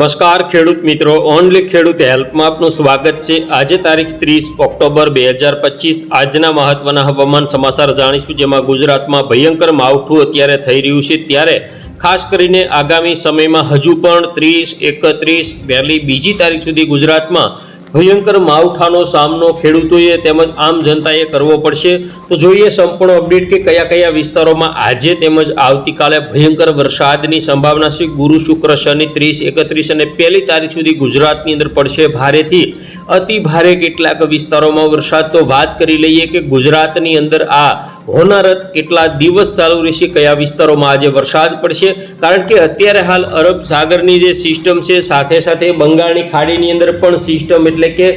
નમસ્કાર ખેડૂત મિત્રો, ઓનલી ખેડૂત હેલ્પમાં આપનું સ્વાગત છે. આજે તારીખ ત્રીસ ઓક્ટોબર બે હજાર પચીસ. આજના મહત્વના હવામાન સમાચાર જાણીશું, જેમાં ગુજરાતમાં ભયંકર માવઠું અત્યારે થઈ રહ્યું છે. ત્યારે ખાસ કરીને આગામી સમયમાં હજુ પણ ત્રીસ, એકત્રીસ પહેલી બીજી તારીખ સુધી ગુજરાતમાં ભયંકર માવઠાનો સામનો ખેડૂતોએ તેમજ આમ જનતાએ કરવો પડશે. તો જોઈએ સંપૂર્ણ અપડેટ કે કયા કયા વિસ્તારોમાં આજે તેમજ આવતીકાલે ભયંકર વરસાદની સંભાવના છે. ગુરુ શુક્ર શનિ ત્રીસ, એકત્રીસ અને પહેલી તારીખ સુધી ગુજરાતની અંદર પડશે ભારેથી. અતિ ભારે કેટલાક વિસ્તારોમાં વરસાદ. તો વાત કરી લઈએ કે ગુજરાતની અંદર આ હોનારત કેટલા દિવસ ચાલુ રહેશે, કયા વિસ્તારોમાં આજે વરસાદ પડશે? કારણ કે અત્યારે હાલ અરબ સાગરની જે સિસ્ટમ છે, સાથે સાથે બંગાળની ખાડીની અંદર પણ સિસ્ટમ એટલે કે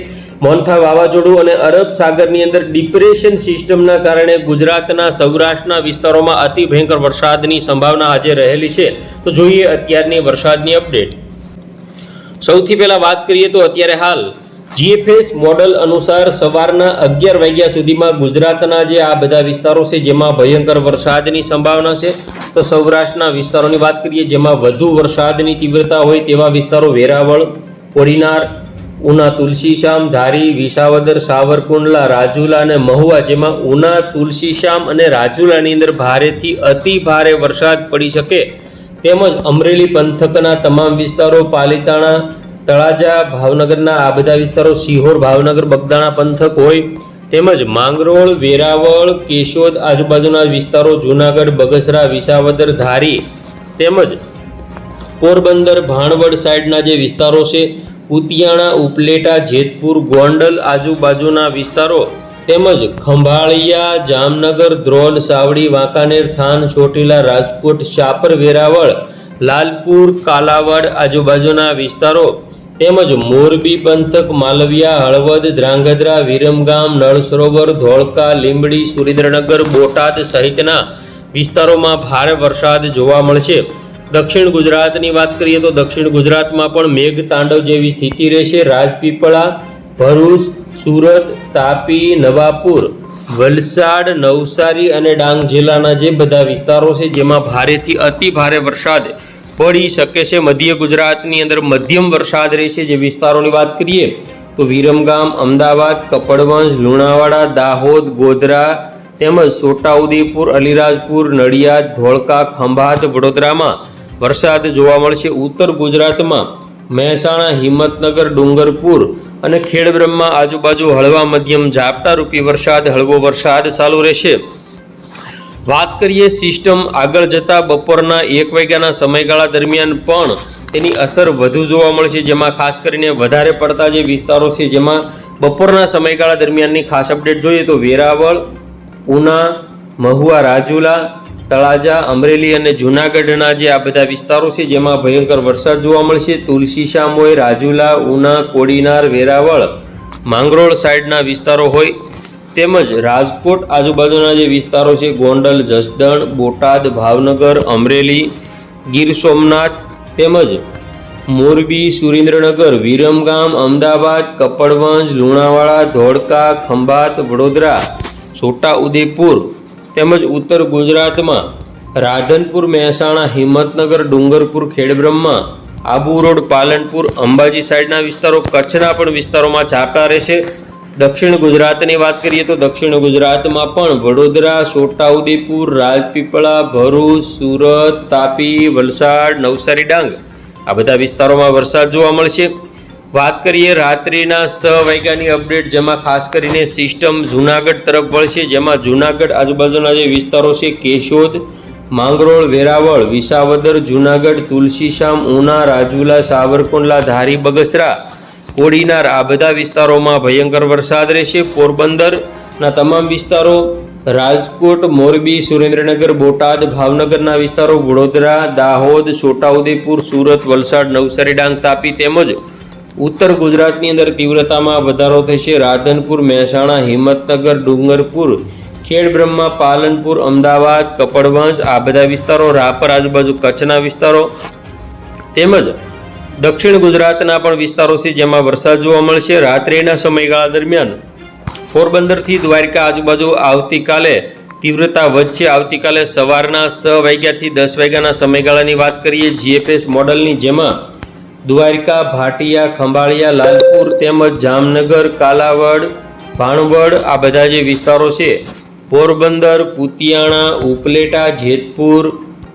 મોન્થા વાવાઝોડું અને અરબ સાગરની અંદર ડિપ્રેશન સિસ્ટમના કારણે ગુજરાતના સૌરાષ્ટ્રના વિસ્તારોમાં અતિ ભયંકર વરસાદની સંભાવના આજે રહેલી છે. તો જોઈએ અત્યારની વરસાદની અપડેટ. સૌથી પહેલાં વાત કરીએ તો અત્યારે હાલ જીએફએસ મોડલ અનુસાર સવારના અગિયાર વાગ્યા સુધીમાં ગુજરાતના જે આ બધા વિસ્તારો છે, જેમાં ભયંકર વરસાદની સંભાવના છે, તો સૌરાષ્ટ્રના વિસ્તારોની વાત કરીએ, જેમાં વધુ વરસાદની તીવ્રતા હોય તેવા વિસ્તારો વેરાવળ, કોડીનાર, ઉના તુલસીશ્યામ, ધારી, વિસાવદર, સાવરકુંડલા, રાજુલા અને મહુવા, જેમાં ઉના તુલસીશ્યામ અને રાજુલાની અંદર ભારેથી અતિ ભારે વરસાદ પડી શકે. તેમજ અમરેલી પંથકના તમામ વિસ્તારો, પાલિતાણા તળાજા, ભાવનગરના આ બધા વિસ્તારો સિહોર ભાવનગર, બગદાણા, પંથક હોય તેમજ માંગરોળ, વેરાવળ, કેશોદ આજુબાજુના વિસ્તારો, જૂનાગઢ, બગસરા, વિસાવદર, ધારી તેમજ પોરબંદર, ભાણવડ સાઈડના જે વિસ્તારો છે, ઉતિયાણા, ઉપલેટા, જેતપુર, ગોંડલ આજુબાજુના વિસ્તારો તેમજ ખંભાળિયા, જામનગર ધ્રોલ સાવડી, વાંકાનેર, થાન, ચોટીલા, રાજકોટ, શાપર, વેરાવળ લાલપુર, કાલાવડ આજુબાજુના વિસ્તારો તેમજ મોરબી, પંથક, માલવિયા, હળવદ, ધ્રાંગધ્રા, વિરમગામ નળ સરોવર ધોળકા, લીંબડી, સુરેન્દ્રનગર, બોટાદ સહિતના વિસ્તારોમાં ભારે વરસાદ જોવા મળશે. દક્ષિણ ગુજરાતની વાત કરીએ તો દક્ષિણ ગુજરાતમાં પણ મેઘ તાંડવ જેવી સ્થિતિ રહેશે. રાજપીપળા, ભરૂચ, સુરત, તાપી, નવાપુર, વલસાડ, નવસારી અને ડાંગ જિલ્લાના જે બધા વિસ્તારો છે, જેમાં ભારેથી અતિ ભારે વરસાદ પડી શકે છે. મધ્ય ગુજરાતની અંદર મધ્યમ વરસાદ રહેશે જે વિસ્તારોની વાત કરીએ તો વિરમગામ, અમદાવાદ કપડવંજ લુણાવાડા, દાહોદ, ગોધરા તેમજ છોટાઉદેપુર, અલીરાજપુર, નડિયાદ, ધોળકા, ખંભાત, વડોદરામાં વરસાદ જોવા મળશે. ઉત્તર ગુજરાતમાં મહેસાણા, હિંમતનગર, ડુંગરપુર અને ખેડબ્રહ્મા આજુબાજુ હળવા મધ્યમ ઝાપટારૂપી વરસાદ, હળવો વરસાદ ચાલુ રહેશે. વાત કરીએ સિસ્ટમ આગળ જતા બપોરના એક વાગ્યાના સમયગાળા દરમિયાન પણ તેની અસર વધુ જોવા મળશે, જેમાં ખાસ કરીને વધારે પડતા જે વિસ્તારો છે, જેમાં બપોરના સમયગાળા દરમિયાનની ખાસ અપડેટ જોઈએ તો વેરાવળ, ઉના, મહુવા, રાજુલા, તળાજા, અમરેલી અને જૂનાગઢના જે આ બધા વિસ્તારો છે, જેમાં ભયંકર વરસાદ જોવા મળશે. તુલસી શામોય રાજુલા, ઉના, કોડીનાર, વેરાવળ, માંગરોળ સાઈડના વિસ્તારો હોય તેમજ રાજકોટ આજુબાજુના જે વિસ્તારો છે, ગોંડલ, જસદણ, બોટાદ, ભાવનગર, અમરેલી, ગીર સોમનાથ તેમજ મોરબી, સુરેન્દ્રનગર, વિરમગામ, અમદાવાદ, કપડવંજ, લુણાવાડા, ધોળકા, ખંભાત, વડોદરા છોટા ઉદેપુર તેમજ ઉત્તર ગુજરાતમાં રાધનપુર, મહેસાણા, હિંમતનગર, ડુંગરપુર, ખેડબ્રહ્મા, આબુ રોડ, પાલનપુર, અંબાજી સાઈડના વિસ્તારો, કચ્છના પણ વિસ્તારોમાં ઝાપટા રહેશે. દક્ષિણ ગુજરાતની વાત કરીએ તો દક્ષિણ ગુજરાતમાં પણ વડોદરા, છોટાઉદેપુર, રાજપીપળા, ભરૂચ, સુરત, તાપી, વલસાડ, નવસારી, ડાંગ આ બધા વિસ્તારોમાં વરસાદ જોવા મળશે. વાત કરીએ રાત્રિના છ વાગ્યાની અપડેટ, જેમાં ખાસ કરીને સિસ્ટમ જૂનાગઢ તરફ વળશે, જેમાં જૂનાગઢ આજુબાજુના જે વિસ્તારો છે, કેશોદ, માંગરોળ, વેરાવળ, વિસાવદર, જૂનાગઢ, તુલસીશામ, ઉના, રાજુલા, સાવરકુંડલા, ધારી, બગસરા કોડીનાર આ બધા વિસ્તારોમાં ભયંકર વરસાદ રહેશે. પોરબંદરના તમામ વિસ્તારો, રાજકોટ, મોરબી, સુરેન્દ્રનગર, બોટાદ, ભાવનગરના વિસ્તારો, વડોદરા, દાહોદ, છોટાઉદેપુર, સુરત, વલસાડ, નવસારી, ડાંગ, તાપી તેમજ ઉત્તર ગુજરાતની અંદર તીવ્રતામાં વધારો થશે. રાધનપુર, મહેસાણા, હિંમતનગર, ડુંગરપુર, ખેડબ્રહ્મા, પાલનપુર, અમદાવાદ, કપડવંશ આ બધા વિસ્તારો, રાપર આજુબાજુ કચ્છના વિસ્તારો તેમજ દક્ષિણ ગુજરાતના પણ વિસ્તારો છે જેમાં વરસાદ જોવા મળશે. રાત્રિના સમયગાળા દરમિયાન પોરબંદરથી દ્વારકા આજુબાજુ આવતીકાલે તીવ્રતા વધશે. આવતીકાલે સવારના છ વાગ્યાથી દસ વાગ્યાના સમયગાળાની વાત કરીએ, જીએફએસ મોડલની જેમાં દ્વારિકા, ભાટિયા, ખંભાળિયા, લાલપુર તેમજ જામનગર, કાલાવડ, ભાણવડ આ બધા જે વિસ્તારો છે, પોરબંદર, પુતિયાણા, ઉપલેટા, જેતપુર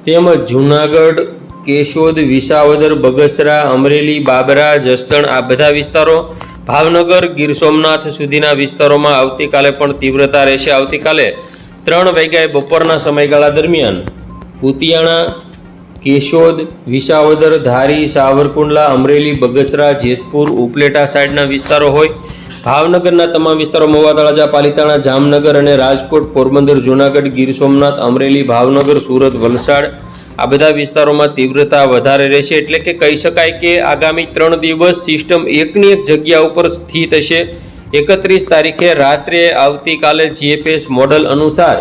તેમજ જૂનાગઢ કેશોદ, વિસાવદર, બગસરા, અમરેલી, બાબરા, જસદણ આ બધા વિસ્તારો ભાવનગર, ગીર સોમનાથ સુધીના વિસ્તારોમાં આવતીકાલે પણ તીવ્રતા રહેશે. આવતીકાલે ત્રણ વાગ્યાએ બપોરના સમયગાળા દરમિયાન પુતિયાણા કેશોદ, વિસાવદર, ધારી, સાવરકુંડલા, અમરેલી, બગસરા, જેતપુર, ઉપલેટા સાઈડના વિસ્તારો હોય. ભાવનગરના તમામ વિસ્તારો મહુવા તળાજા પાલિતાણા, જામનગર અને રાજકોટ, પોરબંદર, જૂનાગઢ, ગીર સોમનાથ, અમરેલી, ભાવનગર, સુરત, વલસાડ આ બધા વિસ્તારોમાં તીવ્રતા વધારે રહેશે એટલે કે કહી શકાય કે આગામી ત્રણ દિવસ સિસ્ટમ એકની એક જગ્યા ઉપર સ્થિત હશે. એકત્રીસ તારીખે રાત્રે આવતીકાલે જીએપીએસ મોડલ અનુસાર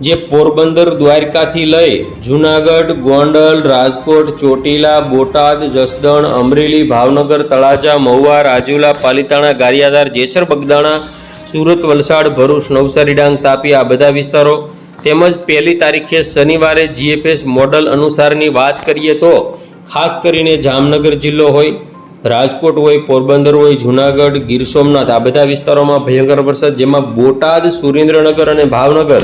જે પોરબંદર, દ્વારકાથી લઈ જૂનાગઢ, ગોંડલ, રાજકોટ, ચોટીલા, બોટાદ, જસદણ, અમરેલી, ભાવનગર, તળાજા, મહુવા, રાજુલા, પાલિતાણા, ગારિયાધાર, જેસર, બગદાણા, સુરત, વલસાડ, ભરૂચ, નવસારી, ડાંગ, તાપી આ બધા વિસ્તારો તેમજ પહેલી તારીખે શનિવારે જીએફએસ મોડલ અનુસારની વાત કરીએ તો ખાસ કરીને જામનગર જિલ્લો હોય, રાજકોટ હોય, પોરબંદર હોય, જૂનાગઢ, ગીર સોમનાથ, આ બધા વિસ્તારોમાં ભયંકર વરસાદ, જેમાં બોટાદ, સુરેન્દ્રનગર અને ભાવનગર,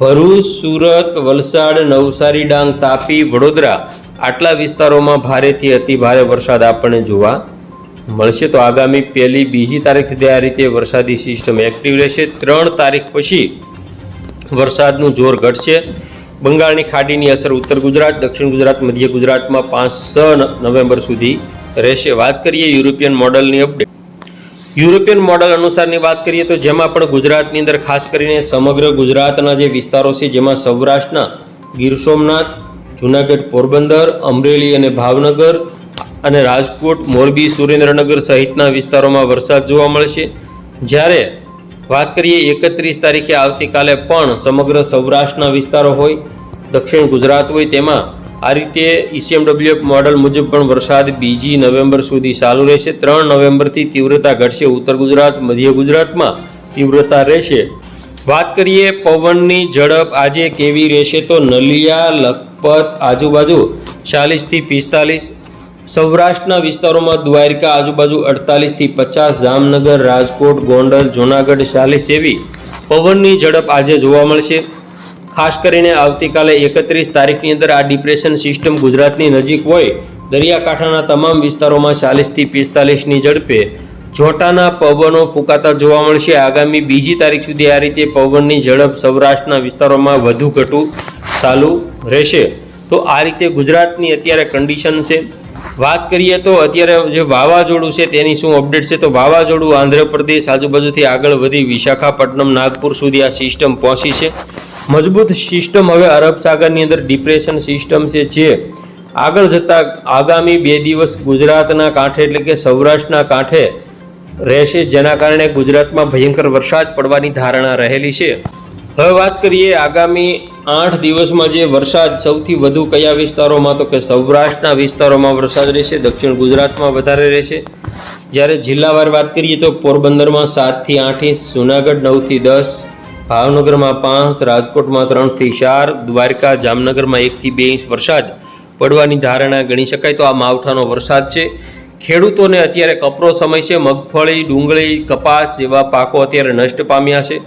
ભરૂચ, સુરત, વલસાડ, નવસારી, ડાંગ, તાપી, વડોદરા આટલા વિસ્તારોમાં ભારેથી અતિ ભારે વરસાદ આપણને જોવા મળશે. તો આગામી પહેલી, બીજી તારીખ સુધી આ રીતે વરસાદી સિસ્ટમ એક્ટિવ રહેશે. ત્રણ તારીખ પછી વરસાદનું જોર ઘટશે. બંગાળની ખાડીની અસર ઉત્તર ગુજરાત, દક્ષિણ ગુજરાત, મધ્ય ગુજરાતમાં પાંચ છ નવેમ્બર સુધી રહેશે. વાત કરીએ યુરોપિયન મોડલની અપડેટ યુરોપિયન મોડલ અનુસારની વાત કરીએ તો જેમાં પણ ગુજરાતની અંદર ખાસ કરીને સમગ્ર ગુજરાતના જે વિસ્તારો છે, જેમાં સૌરાષ્ટ્રના ગીર સોમનાથ, જૂનાગઢ, પોરબંદર, અમરેલી અને ભાવનગર અને રાજકોટ, મોરબી, સુરેન્દ્રનગર સહિતના વિસ્તારોમાં વરસાદ જોવા મળશે. જ્યારે વાત કરીએ, એકત્રીસ તારીખે આવતીકાલે પણ સમગ્ર સૌરાષ્ટ્રના વિસ્તારો હોય, દક્ષિણ ગુજરાત હોય, તેમાં આ રીતે ઈસીએમડબ્લ્યુએફ મોડલ મુજબ પણ વરસાદ બીજી નવેમ્બર સુધી ચાલુ રહેશે. ત્રણ નવેમ્બરથી તીવ્રતા ઘટશે. ઉત્તર ગુજરાત, મધ્ય ગુજરાતમાં તીવ્રતા રહેશે. વાત કરીએ પવનની ઝડપ આજે કેવી રહેશે તો નલિયા, લખપત આજુબાજુ ચાલીસથી પિસ્તાલીસ સૌરાષ્ટ્રના વિસ્તારોમાં દ્વારકા, આજુબાજુ અડતાલીસથી પચાસ, જામનગર, રાજકોટ, ગોંડલ, જૂનાગઢ ચાલીસ જેવી પવનની ઝડપ આજે જોવા મળશે. ખાસ કરીને આવતીકાલે એકત્રીસ તારીખની અંદર આ ડિપ્રેશન સિસ્ટમ ગુજરાતની નજીક હોય, દરિયાકાંઠાના તમામ વિસ્તારોમાં ચાલીસથી પિસ્તાલીસની ઝડપે જોટાના પવનો ફૂંકાતા જોવા મળશે. આગામી બીજી તારીખ સુધી આ રીતે પવનની ઝડપ સૌરાષ્ટ્રના વિસ્તારોમાં વધુ ઘટું ચાલુ રહેશે. તો આ રીતે ગુજરાતની અત્યારે કન્ડિશન છે. વાત કરીએ તો અત્યારે જે વાવાઝોડું છે તેની શું અપડેટ છે? તો વાવાઝોડું આંધ્રપ્રદેશ આજુબાજુથી આગળ વધી વિશાખાપટ્ટનમ, નાગપુર સુધી આ સિસ્ટમ પહોંચી છે. મજબૂત સિસ્ટમ હવે અરબ સાગરની અંદર ડિપ્રેશન સિસ્ટમ છે જે આગળ જતાં આગામી બે દિવસ ગુજરાતના કાંઠે એટલે કે સૌરાષ્ટ્રના કાંઠે રહેશે, જેના કારણે ગુજરાતમાં ભયંકર વરસાદ પડવાની ધારણા રહેલી છે. હવે વાત કરીએ આગામી આઠ દિવસમાં જે વરસાદ સૌથી વધુ કયા વિસ્તારોમાં તો કે સૌરાષ્ટ્રના વિસ્તારોમાં વરસાદ રહેશે, દક્ષિણ ગુજરાતમાં વધારે રહેશે. જ્યારે જિલ્લાવાર વાત કરીએ તો પોરબંદરમાં સાતથી આઠ ઇંચ જુનાગઢ નવથી દસ, ભાવનગરમાં પાંચ, રાજકોટમાં ત્રણથી ચાર, દ્વારકા જામનગરમાં એકથી બે ઇંચ વરસાદ પડવાની ધારણા ગણી શકાય. તો આ માવઠાનો વરસાદ છે. ખેડૂતોને અત્યારે કપરો સમય છે. મગફળી, ડુંગળી, કપાસ જેવા પાકો અત્યારે નષ્ટ પામ્યા છે.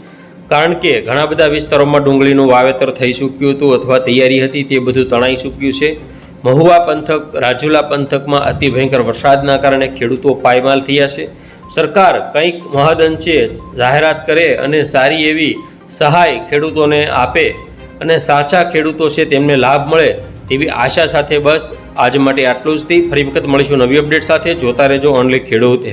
કારણ કે ઘણા બધા વિસ્તારોમાં ડુંગળીનું વાવેતર થઈ ચૂક્યું હતું અથવા તૈયારી હતી, તે બધું તણાઈ ચૂક્યું છે. મહુવા પંથક, રાજુલા પંથકમાં અતિ ભયંકર વરસાદના કારણે ખેડૂતો પાયમાલ થયા છે. સરકાર કંઈક મહદઅંશે જાહેરાત કરે અને સારી એવી સહાય ખેડૂતોને આપે અને સાચા ખેડૂતો છે તેમને લાભ મળે તેવી આશા સાથે બસ. આજ માટે આટલું જ. થી ફરી વખત મળીશું નવી અપડેટ સાથે. જોતા રહેજો ઓનલી ખેડૂત